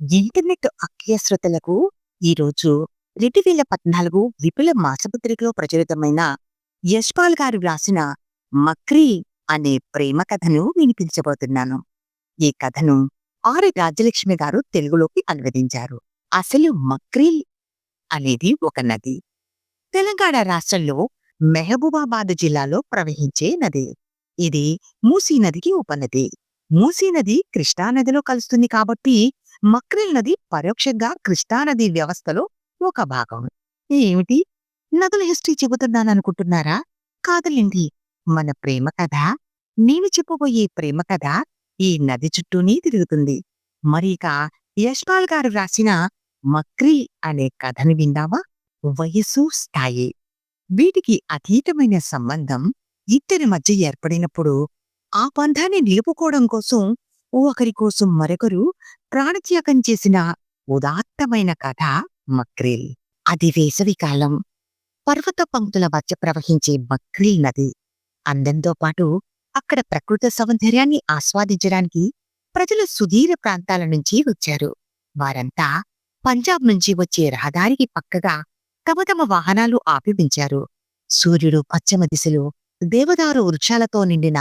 Internet అక్రియశ్రతలకు ఈరోజు రెండు వేల పద్నాలుగు విపుల మాసపత్రికలో ప్రచురితమైన యశ్పాల్ గారు వ్రాసిన మక్రీ అనే ప్రేమ కథను వినిపించబోతున్నాను. ఈ కథను ఆర్ రాజ్యలక్ష్మి గారు తెలుగులోకి అనువదించారు. అసలు మక్రీ అనేది ఒక నది. తెలంగాణ రాష్ట్రంలో మెహబూబాబాద్ జిల్లాలో ప్రవహించే నది. ఇది మూసీ నదికి ఉపనది. మూసీ నది కృష్ణానదిలో కలుస్తుంది కాబట్టి మక్రిల్ నది పరోక్షంగా కృష్ణానది వ్యవస్థలో ఒక భాగం. ఏమిటి? నదుల హిస్టరీ చెబుతున్నాననుకుంటున్నారా? కాదులేండి మన ప్రేమ కథ నేను చెప్పబోయే ప్రేమ కథ ఈ నది చుట్టూనే తిరుగుతుంది. మరి ఇక యశ్పాల్ గారు రాసిన మక్రి అనే కథని విందామా వయస్సు స్థాయి. వీటికి అతీతమైన సంబంధం ఇద్దరి మధ్య ఏర్పడినప్పుడు ఆ బంధాన్ని నిలుపుకోవడం కోసం ఒకరి కోసం మరొకరు ప్రాణత్యాగం చేసిన ఉదాత్తమైన కథ మక్రిల్. అది వేసవికాలం పర్వత పంక్తుల మధ్య ప్రవహించే మక్రిల్ నది. అందంతో పాటు అక్కడ ప్రకృతి సౌందర్యాన్ని ఆస్వాదించడానికి ప్రజలు సుదీర ప్రాంతాల నుంచి వచ్చారు. వారంతా పంజాబ్ నుంచి వచ్చే రహదారికి పక్కగా తమ తమ వాహనాలు ఆపిపించారు సూర్యుడు పశ్చిమ దిశలో దేవదారు వృక్షాలతో నిండిన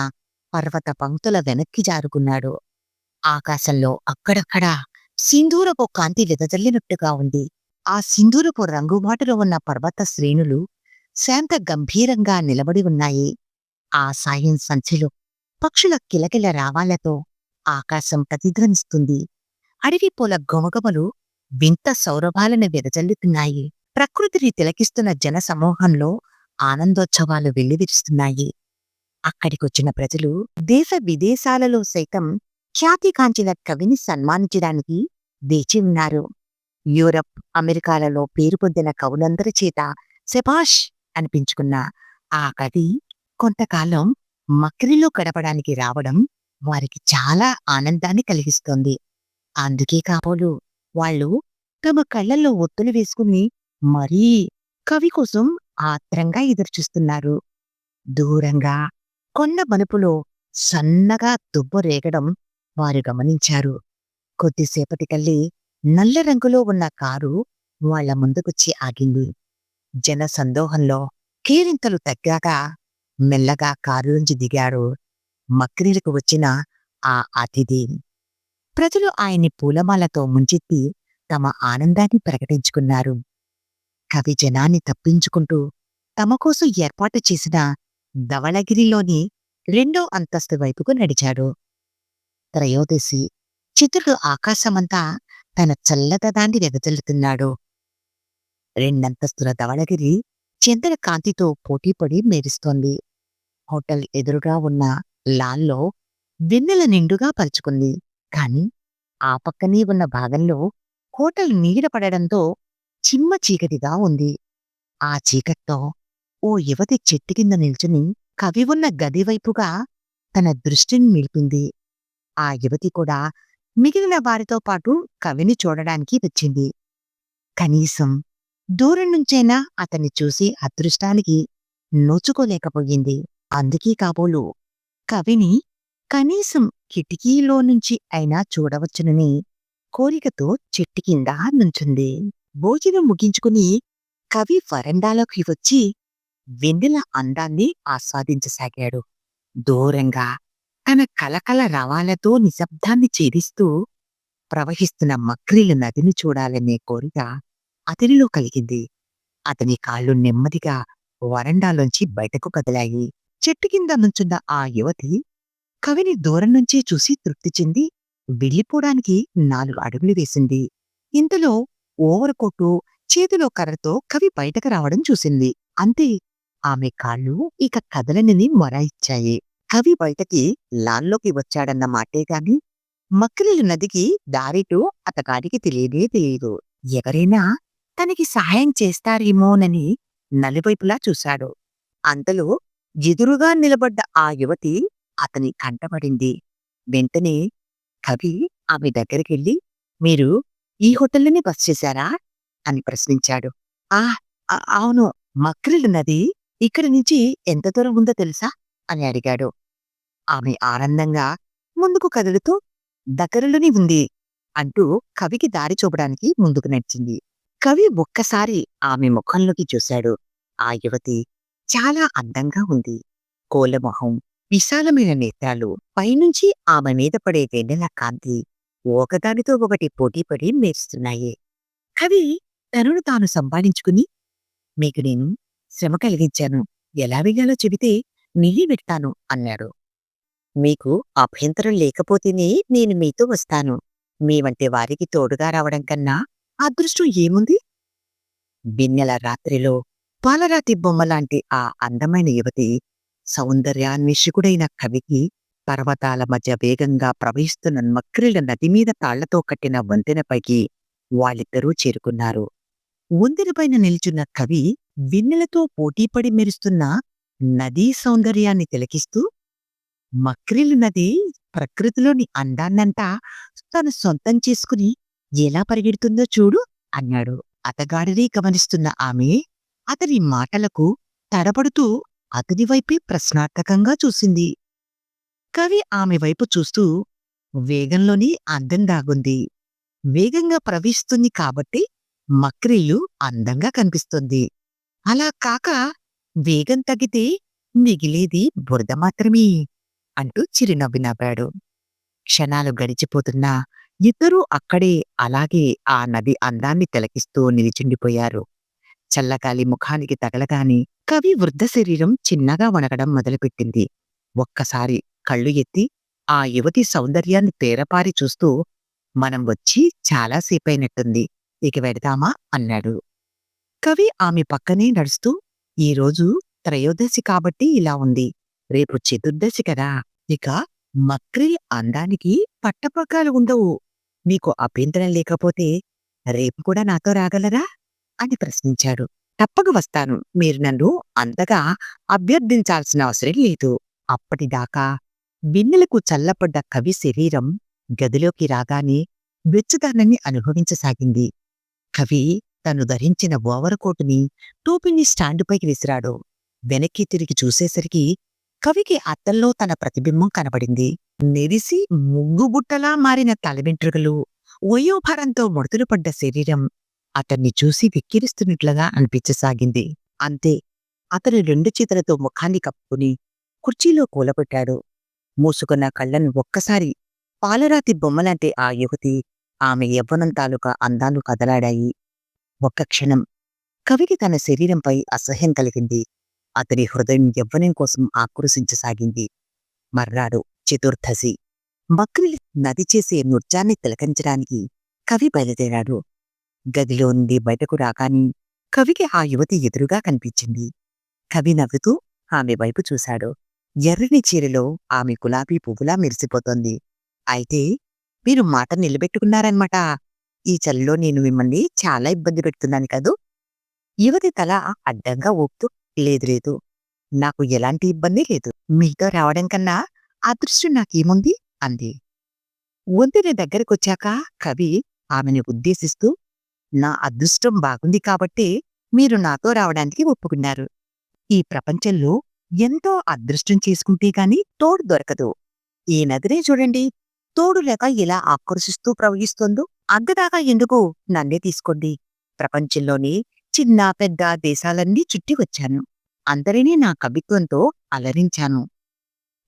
పర్వత పంక్తుల వెనక్కి జారుకున్నాడు. ఆకాశంలో అక్కడక్కడా సింధూరపు కాంతి వెదజల్లినట్టుగా ఉంది. ఆ సింధూరపు రంగుబాటులో ఉన్న పర్వత శ్రేణులు శాంత గంభీరంగా నిలబడి ఉన్నాయి. ఆ సాయం సంచిలో పక్షుల కిలకిల రావాలతో ఆకాశం ప్రతిధ్వనిస్తుంది. అడవి పూల గొమగమలు వింత సౌరభాలను వెదజల్లుతున్నాయి. ప్రకృతిని తిలకిస్తున్న జన సమూహంలో ఆనందోత్సవాలు వెల్లివిరుస్తున్నాయి. అక్కడికొచ్చిన ప్రజలు దేశ విదేశాలలో సైతం ఖ్యాతికాంచిన కవిని సన్మానించడానికి వేచి ఉన్నారు. యూరప్ అమెరికాలలో పేరు పొందిన కవులందరి చేత శభాష్ అనిపించుకున్న ఆ కవి కొంతకాలం మక్రిలో గడపడానికి రావడం వారికి చాలా ఆనందాన్ని కలిగిస్తోంది. అందుకే కాబోలు వాళ్ళు తమ కళ్ళల్లో ఒత్తులు వేసుకుని మరీ కవి కోసం ఆత్రంగా ఎదురుచూస్తున్నారు. దూరంగా కొండ మనుపులో సన్నగా దుబ్బ రేగడం వారు గమనించారు. కొద్దిసేపటికల్లి నల్ల రంగులో ఉన్న కారు వాళ్ళ ముందుకొచ్చి ఆగింది. జన సందోహంలో కేరింతలు తగ్గాక మెల్లగా కారులోంచి దిగారు మక్రీలకు వచ్చిన ఆ అతిథి ప్రజలు ఆయన్ని పూలమాలతో ముంచెత్తి తమ ఆనందాన్ని ప్రకటించుకున్నారు. కవి జనాన్ని తప్పించుకుంటూ తమ కోసం ఏర్పాటు చేసిన ధవళగిరిలోని రెండో అంతస్తు వైపుకు నడిచాడు. త్రయోదశి. చిత్రుడు ఆకాశమంతా తన చల్లదనాన్ని వెదజల్లుతున్నాడు. రెండంతస్తుల ధవళగిరి చంద్ర కాంతితో పోటీపడి మెరుస్తోంది. హోటల్ ఎదురుగా ఉన్న లాన్లో వెన్నెల నిండుగా పరుచుకుంది. కాని ఆ పక్కనే ఉన్న భాగంలో హోటల్ నీడ పడడంతో చిమ్మ చీకటిగా ఉంది. ఆ చీకట్లో ఓ యువతి చెట్టు కింద నిల్చుని కవి ఉన్న గది వైపుగా తన దృష్టిని నిలిపింది. ఆ యువతి కూడా మిగిలిన వారితో పాటు కవిని చూడడానికి వచ్చింది. కనీసం దూరం నుంచైనా అతన్ని చూసి అదృష్టానికి నోచుకోలేకపోయింది. అందుకే కాబోలు కవిని కనీసం కిటికీలో నుంచి అయినా చూడవచ్చునని కోరికతో చెట్టు కింద నుంచుంది. భోజనం ముగించుకుని కవి వరండాలోకి వచ్చి వెన్నెల అందాన్ని ఆస్వాదించసాగాడు. దూరంగా తన కలకల రవాలతో నిశ్శబ్దాన్ని ఛేదిస్తూ ప్రవహిస్తున్న మక్రీల నదిని చూడాలనే కోరిక అతనిలో కలిగింది. అతని కాళ్ళు నెమ్మదిగా వరండాలోంచి బయటకు కదిలాయి. చెట్టు కింద నుంచున్న ఆ యువతి కవిని దూరం నుంచే చూసి తృప్తి చెంది వెళ్ళిపోవడానికి నాలుగు అడుగులు వేసింది. ఇంతలో ఓవరకోటు చేతిలో కర్రతో కవి బయటకు రావడం చూసింది. అంతే ఆమె కాళ్ళు ఇక కదలనిని మొరాయిచ్చాయి కవి బయటకి లాన్లోకి వచ్చాడన్న మాటే గాని మక్కిలి నదికి దారిటూ అతగాడికి తెలియదే తెలియదు. ఎవరైనా తనకి సహాయం చేస్తారేమోనని నలువైపులా చూశాడు. అంతలో ఎదురుగా నిలబడ్డ ఆ యువతి అతని కంటపడింది. వెంటనే కవి ఆమె దగ్గరికెళ్ళి మీరు ఈ హోటల్లోనే బస్ చేశారా? అని ప్రశ్నించాడు. ఆ- అవును మక్రిల్ నది ఇక్కడి నుంచి ఎంత దూరం ఉందో తెలుసా? అని అడిగాడు. ఆమె ఆనందంగా ముందుకు కదులుతూ దగ్గరలోనే ఉంది అంటూ కవికి దారి చూపడానికి ముందుకు నడిచింది. కవి ఒక్కసారి ఆమె ముఖంలోకి చూశాడు. ఆ యువతి చాలా అందంగా ఉంది. కోలమొహం విశాలమైన నేత్రాలు పైనుంచి ఆమె మీద పడే వెన్నెల కాంతి ఒకదానితో ఒకటి పోటీపడి మేరుస్తున్నాయి. కవి తనను తాను సంపాదించుకుని మీకు నేను శ్రమ కలిగించాను. ఎలా వెయ్యాలో చెబితే నిలి పెడతాను అన్నాడు మీకు అభ్యంతరం లేకపోతేనే నేను మీతో వస్తాను. మీ వంటి వారికి తోడుగా రావడం కన్నా అదృష్టం ఏముంది? బిన్నెల రాత్రిలో పాలరాతి బొమ్మలాంటి ఆ అందమైన యువతి సౌందర్యాన్వేషకుడైన కవికి పర్వతాల మధ్య వేగంగా ప్రవహిస్తున్న మక్రిల నది మీద తాళ్ళతో కట్టిన వంతెనపైకి వాళ్ళిద్దరూ చేరుకున్నారు. వంతెనపైన నిల్చున్న కవి విన్నెలతో పోటీపడి మెరుస్తున్న నదీ సౌందర్యాన్ని తిలకిస్తూ మక్రిల్ నది ప్రకృతిలోని అందాన్నంతా తను సొంతం చేసుకుని ఎలా పరిగెడుతుందో చూడు అన్నాడు. అతగాడిని గమనిస్తున్న ఆమె అతని మాటలకు తడబడుతూ అతని వైపే ప్రశ్నార్థకంగా చూసింది. కవి ఆమె వైపు చూస్తూ వేగంలోని అందం దాగుంది. వేగంగా ప్రవహిస్తుంది కాబట్టి మక్రీలు అందంగా కనిపిస్తుంది. అలా కాక వేగం తగ్గితే మిగిలేది బురద మాత్రమే అంటూ చిరునవ్వి నవ్వాడు. క్షణాలు గడిచిపోతున్నా ఇద్దరూ అక్కడే అలాగే ఆ నది అందాన్ని తిలకిస్తూ నిలిచుండిపోయారు. చల్లగాలి ముఖానికి తగలగాని కవి వృద్ధ శరీరం చిన్నగా వణగడం మొదలుపెట్టింది. ఒక్కసారి కళ్ళు ఎత్తి ఆ యువతి సౌందర్యాన్ని తేరపారి చూస్తూ మనం వచ్చి చాలాసేపైనట్టుంది ఇక వెడదామా? అన్నాడు. కవి ఆమె పక్కనే నడుస్తూ ఈరోజు త్రయోదశి కాబట్టి ఇలా ఉంది. రేపు చతుర్దశి కదా! ఇక మక్రిల్ అందానికి పట్టపగ్గాలు ఉండవు. మీకు అభ్యంతరం లేకపోతే రేపు కూడా నాతో రాగలరా? అని ప్రశ్నించాడు. తప్పక వస్తాను. మీరు నన్ను అంతగా అభ్యర్థించాల్సిన అవసరం లేదు. అప్పటిదాకా బిన్నెలకు చల్లపడ్డ కవి శరీరం గదిలోకి రాగానే వెచ్చదనాన్ని అనుభవించసాగింది. కవి తను ధరించిన ఓవర్కోటుని టోపీని స్టాండుపైకి విసిరాడు. వెనక్కి తిరిగి చూసేసరికి కవికి అద్దంలో తన ప్రతిబింబం కనబడింది. నెరిసి ముగ్గుబుట్టలా మారిన తలవెంట్రుకలు వయోభారంతో ముడతలు పడ్డ శరీరం అతన్ని చూసి వెక్కిరిస్తున్నట్లుగా అనిపించసాగింది. అంతే అతను రెండు చేతులతో ముఖాన్ని కప్పుకుని కుర్చీలో కూలబెట్టాడు మూసుకున్న కళ్ళను ఒక్కసారి పాలరాతి బొమ్మలాంటి ఆ యువతి ఆమె యవ్వనం తాలూకా అందాలు కదలాడాయి. ఒక్క క్షణం. కవికి తన శరీరంపై అసహ్యం కలిగింది. అతని హృదయం యవ్వనం కోసం ఆక్రోశించసాగింది మర్నాడు చతుర్దశి. మక్రిలి నది చేసే నృత్యాన్ని తిలకించడానికి కవి బయలుదేరాడు. గదిలో నుండి బయటకు రాగాని కవికి ఆ యువతి ఎదురుగా కనిపించింది. కవి నవ్వుతూ ఆమె వైపు చూశాడు. ఎర్రని చీరలో ఆమె గులాబీ పువ్వులా మెరిసిపోతోంది. అయితే మీరు మాట నిలబెట్టుకున్నారన్మాట ఈ చలిలో నేను మిమ్మల్ని చాలా ఇబ్బంది పెడుతున్నాను కదూ. యువతి తల అడ్డంగా ఊపుతూ లేదు లేదు నాకు ఎలాంటి ఇబ్బంది లేదు. మీతో రావడం కన్నా అదృష్టం నాకేముంది? అంది. వంతెన దగ్గరకొచ్చాక కవి ఆమెను ఉద్దేశిస్తూ నా అదృష్టం బాగుంది కాబట్టే మీరు నాతో రావడానికి ఒప్పుకున్నారు. ఈ ప్రపంచంలో ఎంతో అదృష్టం చేసుకుంటే గాని తోడు దొరకదు. ఈ నదినే చూడండి. తోడు లేక ఇలా ఆకర్షిస్తూ ప్రవహిస్తుందో అంతదాకా ఎందుకు? నన్నే తీసుకోండి. ప్రపంచంలోని చిన్న పెద్ద దేశాలన్నీ చుట్టి వచ్చాను. అందరినీ నా కవిత్వంతో అలరించాను.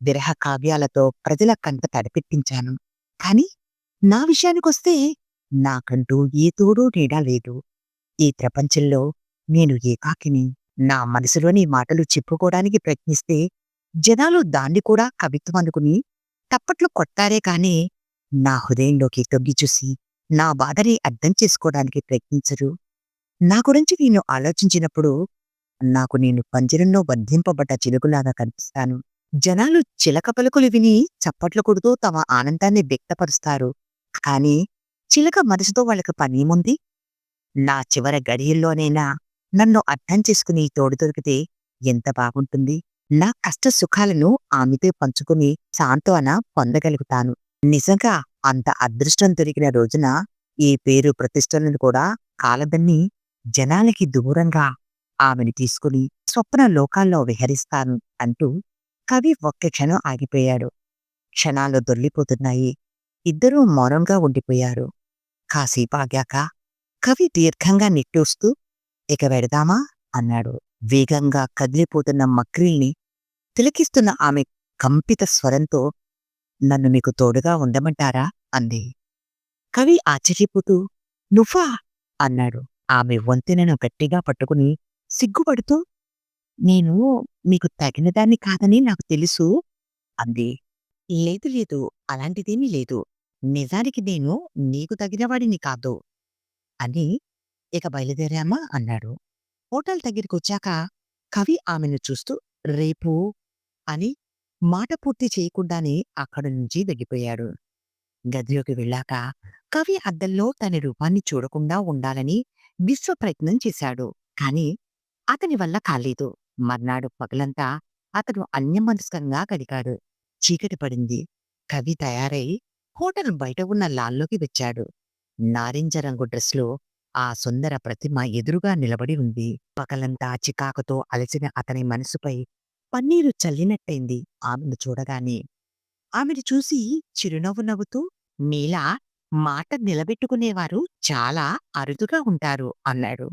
విరహ కావ్యాలతో ప్రజల కంట తడిపెట్టించాను. కాని నా విషయానికొస్తే నాకంటూ ఏ తోడూ నీడా లేదు. ఈ ప్రపంచంలో నేను ఏకాకిని. నా మనసులోని మాటలు చెప్పుకోవడానికి ప్రయత్నిస్తే జనాలు దాన్ని కూడా కవిత్వం అనుకుని తప్పట్లు కొట్టారే కాని నా హృదయంలోకి తొగ్గి చూసి నా బాధని అర్థం చేసుకోవడానికి ప్రయత్నించరు. నా గురించి నేను ఆలోచించినప్పుడు నాకు నేను పంజరంలో బంధింపబడ్డ చిలుకలాగా కనిపిస్తాను. జనాలు చిలక పలుకులు విని చప్పట్లు కొడుతూ తమ ఆనందాన్ని వ్యక్తపరుస్తారు. కాని చిలక మనసుతో వాళ్ళకి పనేముంది? నా చివర గడియల్లోనైనా నన్ను అర్థం చేసుకుని తోడు దొరికితే ఎంత బాగుంటుంది? నా కష్ట సుఖాలను ఆమెతో పంచుకుని సాంత్వన పొందగలుగుతాను. నిజంగా అంత అదృష్టం దొరికిన రోజున ఈ పేరు ప్రతిష్టలను కూడా కాలదన్ని జనాలకి దూరంగా ఆమెను తీసుకుని స్వప్న లోకాల్లో విహరిస్తాను అంటూ కవి ఒక్క క్షణం ఆగిపోయాడు. క్షణాలు దొర్లిపోతున్నాయి ఇద్దరూ మౌనంగా ఉండిపోయారు. కాసేపు ఆగాక కవి దీర్ఘంగా నిట్టూస్తూ ఇక వెడదామా? అన్నాడు. వేగంగా కదిలిపోతున్న మక్రిల్ని తిలకిస్తున్న ఆమె కంపిత స్వరంతో నన్ను మీకు తోడుగా ఉండమంటారా? అంది. కవి ఆశ్చర్యపోతూ నువ్వా? అన్నాడు. ఆమె వంతెనను గట్టిగా పట్టుకుని సిగ్గుపడుతూ నేను మీకు తగినదాన్ని కాదని నాకు తెలుసు అంది. లేదు లేదు. అలాంటిదేమీ లేదు. నిజానికి నేను నీకు తగినవాడిని కాదు అని ఇక బయలుదేరామా? అన్నాడు. హోటల్ దగ్గరికొచ్చాక కవి ఆమెను చూస్తూ రేపు అని మాట పూర్తి చేయకుండానే అక్కడి నుంచి దగ్గిపోయాడు గదిలోకి వెళ్ళాక కవి అద్దంలో తన రూపాన్ని చూడకుండా ఉండాలని విశ్వ ప్రయత్నం చేశాడు. కాని అతని వల్ల కాలేదు. మర్నాడు పగలంతా అతను అన్యమనస్కంగా గడికాడు చీకటి పడింది. కవి తయారై హోటల్ బయట ఉన్న లాల్లోకి వచ్చాడు. నారింజ రంగు డ్రెస్లో ఆ సుందర ప్రతిమ ఎదురుగా నిలబడి ఉంది. పగలంతా చికాకుతో అలసిన అతని మనసుపై పన్నీరు చల్లినట్టయింది. ఆమెను చూడగానే ఆమెను చూసి చిరునవ్వు నవ్వుతూ మీలా మాట నిలబెట్టుకునేవారు చాలా అరుదుగా ఉంటారు అన్నాడు.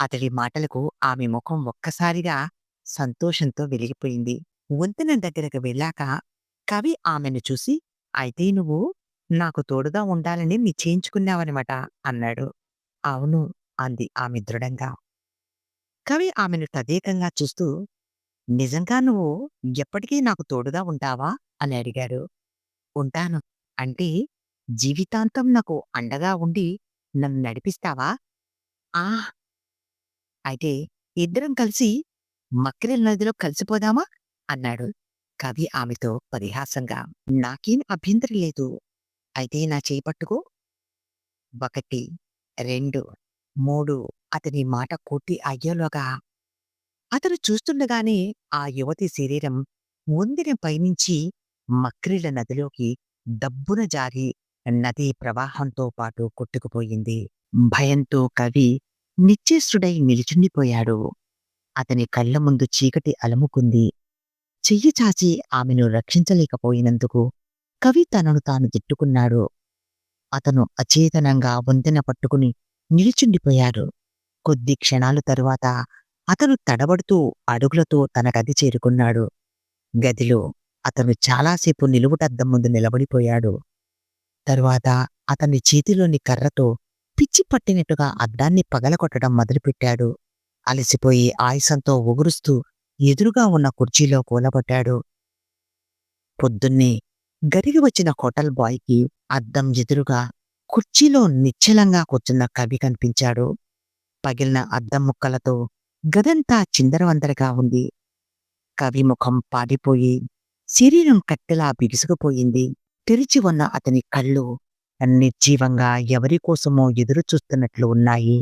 అతడి మాటలకు ఆమె ముఖం ఒక్కసారిగా సంతోషంతో వెలిగిపోయింది. వంతెన దగ్గరకు వెళ్ళాక కవి ఆమెను చూసి అయితే నువ్వు నాకు తోడుగా ఉండాలని నిశ్చయించుకున్నావనమాట అన్నాడు. అవును అంది ఆమె దృఢంగా. కవి ఆమెను తదేకంగా చూస్తూ నిజంగా నువ్వు ఎప్పటికీ నాకు తోడుగా ఉంటావా? అని అడిగాడు ఉంటాను. అంటే జీవితాంతం నాకు అండగా ఉండి నన్ను నడిపిస్తావా? ఆ! అయితే ఇద్దరం కలిసి మక్రిల్ నదిలో కలిసిపోదామా? అన్నాడు. కవి ఆమెతో పరిహాసంగా నాకేం అభ్యంతరం లేదు. అయితే నా చేయి పట్టుకో. ఒకటి రెండు మూడు అతని మాట కొట్టి అయ్యేలోగా అతను చూస్తుండగానే ఆ యువతి శరీరం వందిన పైనుంచి మక్రిల నదిలోకి దబ్బున జారి నదీ ప్రవాహంతో పాటు కొట్టుకుపోయింది. భయంతో కవి నిశ్చేష్టుడై నిలుచుండిపోయాడు. అతని కళ్ళ ముందు చీకటి అలముకుంది. చెయ్యి చాచి ఆమెను రక్షించలేకపోయినందుకు కవి తనను తాను తిట్టుకున్నాడు. అతను అచేతనంగా వంతెన పట్టుకుని నిలుచుండిపోయాడు. కొద్ది క్షణాలు తరువాత అతను తడబడుతూ అడుగులతో తన గది చేరుకున్నాడు. గదిలో అతను చాలాసేపు నిలువుటద్దం ముందు నిలబడిపోయాడు. తరువాత అతని చేతిలోని కర్రతో పిచ్చి పట్టినట్టుగా అద్దాన్ని పగలకొట్టడం మొదలుపెట్టాడు. అలసిపోయి ఆయుసంతో ఉగురుస్తూ ఎదురుగా ఉన్న కుర్చీలో కూలబడ్డాడు పొద్దున్నే గదికి వచ్చిన హోటల్ బాయ్కి అద్దం ఎదురుగా కుర్చీలో నిశ్చలంగా కూర్చున్న కవి కనిపించాడు. పగిలిన అద్దం ముక్కలతో గదంతా చిందరవందరగా ఉంది. కవి ముఖం పాడిపోయి శరీరం కట్టెలా బిగుసుకుపోయింది. తెరిచి ఉన్న అతని కళ్ళు నిర్జీవంగా ఎవరికోసమో ఎదురు చూస్తున్నట్లు ఉన్నాయి.